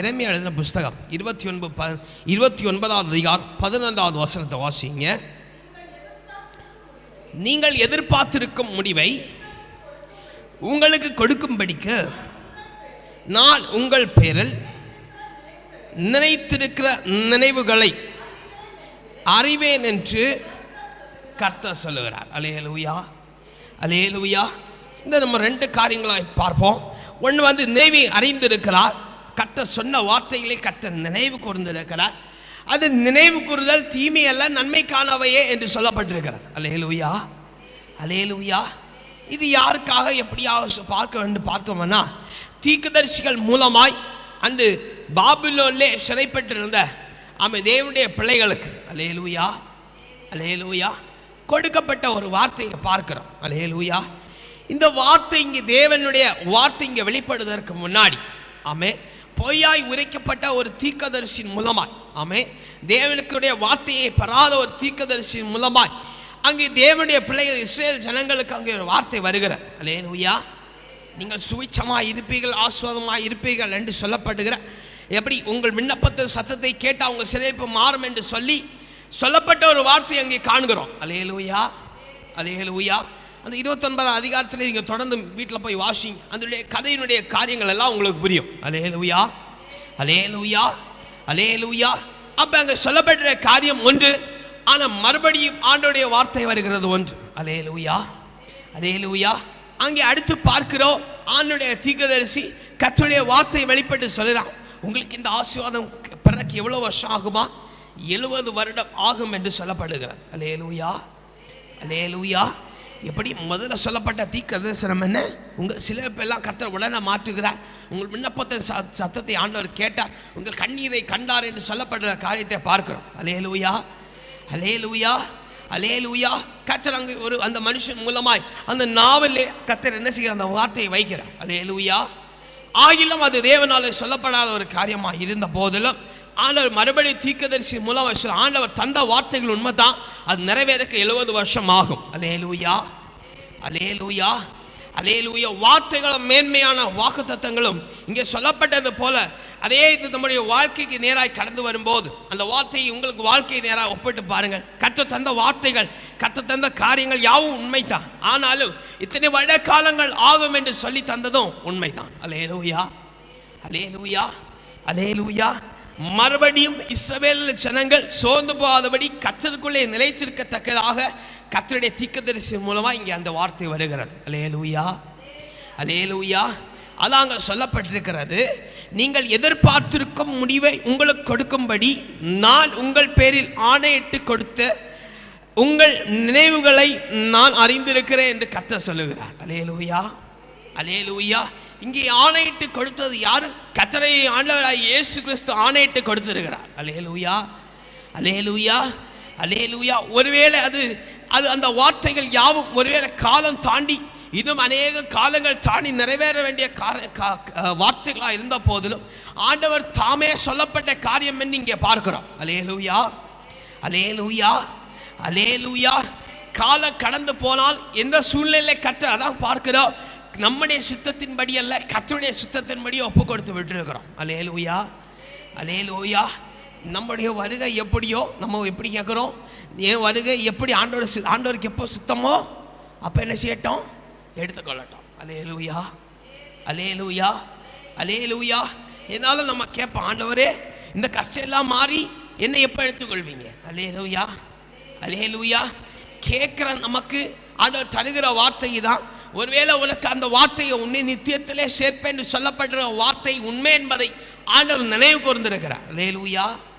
எரேமியா எழுதின புஸ்தகம். இருபத்தி ஒன்பது ப இருபத்தி ஒன்பதாவது அதிகாரம் பதினொன்றாவது வசனத்தை வாசிங்க. நீங்கள் எதிர்பார்த்திருக்கும் முடிவை உங்களுக்கு கொடுக்கும்படிக்கு நான் உங்கள் பேரில் நினைத்திருக்கிற நினைவுகளை அறிவேன் என்று கர்த்தர் சொல்லுகிறார். அலேலுயா அலேலுயா இந்த நம்ம ரெண்டு காரியங்களை பார்ப்போம். ஒன்று வந்து நினைவை அறிந்திருக்கிறார் கத்த சொன்ன வார்த்தைகளை கத்த நினைவு கூர்ந்திருக்கிறார். அது நினைவு கூறுதல் தீமையல்ல நன்மைக்கானவையே என்று சொல்லப்பட்டிருக்கிறது. அலேலுயா அலேலுயா இது யாருக்காக எப்படியாவது பார்க்க வேண்டும் பார்த்தோம்னா தீர்க்கதரிசிகள் மூலமாய் அன்று பாபிலோனிலே சிறைப்பட்டிருந்த ஆமை தேவனுடைய பிள்ளைகளுக்கு அலேலுயா அலேலுயா கொடுக்கப்பட்ட ஒரு வார்த்தையை பார்க்கிறோம். அலேலுயா இந்த வார்த்தை இங்கே தேவனுடைய வார்த்தை இங்கே வெளிப்படுவதற்கு முன்னாடி ஆமே பொய்யாய் உரைக்கப்பட்ட ஒரு தீர்க்கதரிசியின் மூலமாய். ஆமே தேவனுக்குடைய வார்த்தையை பெறாத ஒரு தீர்க்கதரிசியின் மூலமாய். அங்கே தேவனுடைய பிள்ளைகள் இஸ்ரேல் ஜனங்களுக்கு அங்கே ஒரு வார்த்தை வருகிறது. அலேலுயா நீங்கள் சுவிச்சமாக இருப்பீர்கள் ஆஸ்வாதமாக இருப்பீர்கள் என்று சொல்லப்படுகிற எப்படி உங்கள் விண்ணப்பத்தின் சத்தத்தை கேட்டால் உங்கள் சிறைப்பு மாறும் என்று சொல்லி சொல்லப்பட்ட ஒரு வார்த்தை அங்கே காண்கிறோம். அலேலுயா அலேலுயா அந்த இருபத்தொன்பதாம் அதிகாரத்தில் நீங்கள் தொடர்ந்து வீட்டில் போய் வாஷிங் அதனுடைய கதையினுடைய காரியங்கள் எல்லாம் உங்களுக்கு புரியும். அலே லூயா அலே லூயா அலே லூயா அப்போ அங்கே சொல்லப்படுற காரியம் ஒன்று ஆனால் மறுபடியும் ஆண்டோடைய வார்த்தை வருகிறது ஒன்று. அலையலுயா அலே லூயா அங்கே அடுத்து பார்க்கிறோம் ஆண்டுடைய தீர்க்கதரிசி கற்றுடைய வார்த்தை வெளிப்பட்டு சொல்லுறான் உங்களுக்கு இந்த ஆசீர்வாதம் பிறகு எவ்வளோ வருஷம் ஆகுமா? எழுபது வருடம் ஆகும் என்று சொல்லப்படுகிறது. அலேலுயா அலேலுயா எப்படி முதல்ல சொல்லப்பட்ட தீக்க தரிசனம் என்ன? உங்கள் சில பேர்லாம் கத்தர் உடனே மாற்றுகிறார். உங்கள் விண்ணப்பத்தை சத்தத்தை ஆண்டவர் கேட்டார். உங்கள் கண்ணீரை கண்டார் என்று சொல்லப்படுற காரியத்தை பார்க்கிறோம். அலேலுயா அலேலுயா அலேலுயா கத்தர் அங்கு ஒரு அந்த மனுஷன் மூலமாய் அந்த நாவலே கத்தர் என்ன செய்கிற அந்த வார்த்தையை வைக்கிறார். அலேலுயா ஆகிலும் அது தேவனாலே சொல்லப்படாத ஒரு காரியமாக இருந்த போதிலும் ஆண்டவர் மறுபடி தீர்க்கதரிசி மூலம் வருஷம் ஆண்டவர் தந்த வார்த்தைகள் உண்மைதான். அது நிறைவேறக்க எழுபது வருஷம் ஆகும். அலே லூயா அலே லூயா அலே லூயா வார்த்தைகளும் மேன்மையான வாக்கு தத்தங்களும் இங்கே சொல்லப்பட்டது போல அதே இது நம்முடைய வாழ்க்கைக்கு நேராக கடந்து வரும்போது அந்த வார்த்தையை உங்களுக்கு வாழ்க்கையை நேராக ஒப்பிட்டு பாருங்கள். கற்று தந்த வார்த்தைகள் கற்று தந்த காரியங்கள் யாவும் உண்மைதான். ஆனாலும் இத்தனை வருட காலங்கள் ஆகும் என்று சொல்லி தந்ததும் உண்மைதான். அலேலுயா அலே லூயா மறுபடியும் இஸ்ரவேல் ஜனங்கள் சோர்ந்து போகாதபடி கற்றதுக்குள்ளே நிலைத்திருக்கத்தக்கதாக கத்தருடைய தீக்கதரிசி மூலமாக இங்கே அந்த வார்த்தை வருகிறது. அலேலுயா அதான் அங்கே சொல்லப்பட்டிருக்கிறது. நீங்கள் எதிர்பார்த்திருக்கும் முடிவை உங்களுக்கு கொடுக்கும்படி நான் உங்கள் பேரில் ஆணையிட்டு கொடுத்த உங்கள் நினைவுகளை நான் அறிந்திருக்கிறேன் என்று கத்த சொல்லுகிறார். அலேலுயா அலேலுயா இங்கே ஆணையிட்டு கொடுத்தது யாரு? கத்தரை ஆண்டவராய் இயேசு கிறிஸ்து ஆணையிட்டு கொடுத்திருக்கிறார். அலேலுயா அலே லூயா ஒருவேளை அது அது அந்த வார்த்தைகள் யாவும் ஒருவேளை காலம் தாண்டி இன்னும் அநேக காலங்கள் தாண்டி நிறைவேற வேண்டிய வார்த்தைகளாக இருந்த போதிலும் ஆண்டவர் தாமே சொல்லப்பட்ட காரியம் என்று இங்கே பார்க்கிறோம். அலே லூயா அலேயா அலேயா காலம் கடந்து போனால் எந்த சூழ்நிலை கற்று அதான் பார்க்கிறோம்? நம்முடைய சுத்தத்தின்படி அல்ல கத்தருடைய சுத்தத்தின்படி ஒப்பு கொடுத்து விட்டுருக்கிறோம். அலேலுயா அலேலுயா நம்முடைய வருகை எப்படியோ நம்ம எப்படி கேட்குறோம் என் வருகை எப்படி ஆண்டோர் ஆண்டோருக்கு ஆண்டவருக்கு எப்போ சுத்தமோ அப்போ என்ன செய்யட்டும்? எடுத்துக்கொள்ளட்டும். அலேலுயா அலேலுயா அலேலுயா என்னால் நம்ம கேட்போம் ஆண்டவரே இந்த கஷ்டம் எல்லாம் மாறி என்னை எப்போ எடுத்துக்கொள்வீங்க? அலேலுயா அலேலுயா கேட்குற நமக்கு ஆண்டவர் தருகிற வார்த்தை தான் ஒருவேளை உனக்கு அந்த வார்த்தையை உன்னை நித்தியத்திலே சேர்ப்பேன் என்று சொல்லப்படுற வார்த்தை உண்மை என்பதை ஆண்டவர் நினைவு கூர்ந்திருக்கிறார். லேலூயா